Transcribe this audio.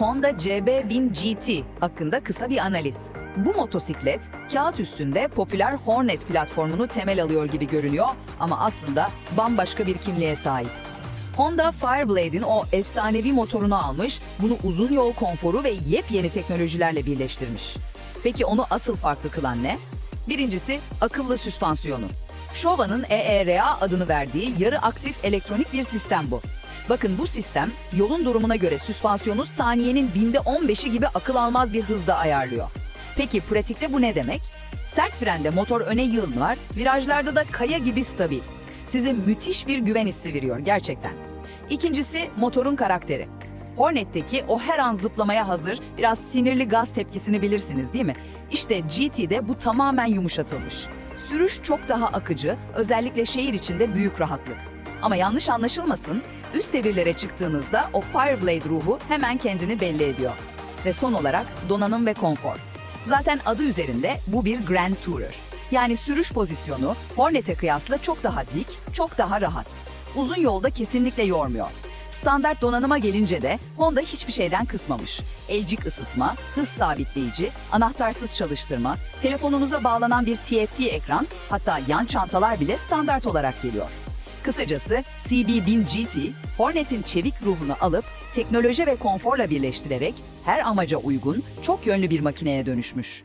Honda CB1000 GT hakkında kısa bir analiz. Bu motosiklet kağıt üstünde popüler Hornet platformunu temel alıyor gibi görünüyor ama aslında bambaşka bir kimliğe sahip. Honda Fireblade'in o efsanevi motorunu almış, bunu uzun yol konforu ve yepyeni teknolojilerle birleştirmiş. Peki onu asıl farklı kılan ne? Birincisi akıllı süspansiyonu. Showa'nın EERA adını verdiği yarı aktif elektronik bir sistem bu. Bakın bu sistem yolun durumuna göre süspansiyonu saniyenin binde 15'i gibi akıl almaz bir hızda ayarlıyor. Peki pratikte bu ne demek? Sert frende motor öne yığınlar, virajlarda da kaya gibi stabil. Size müthiş bir güven hissi veriyor gerçekten. İkincisi motorun karakteri. Hornet'teki o her an zıplamaya hazır, biraz sinirli gaz tepkisini bilirsiniz değil mi? İşte GT'de bu tamamen yumuşatılmış. Sürüş çok daha akıcı, özellikle şehir içinde büyük rahatlık. Ama yanlış anlaşılmasın, üst devirlere çıktığınızda o Fireblade ruhu hemen kendini belli ediyor. Ve son olarak donanım ve konfor. Zaten adı üzerinde bu bir Grand Tourer. Yani sürüş pozisyonu Hornet'e kıyasla çok daha dik, çok daha rahat. Uzun yolda kesinlikle yormuyor. Standart donanıma gelince de Honda hiçbir şeyden kısmamış. Elcik ısıtma, hız sabitleyici, anahtarsız çalıştırma, telefonunuza bağlanan bir TFT ekran, hatta yan çantalar bile standart olarak geliyor. Kısacası CB1000 GT, Hornet'in çevik ruhunu alıp teknoloji ve konforla birleştirerek her amaca uygun, çok yönlü bir makineye dönüşmüş.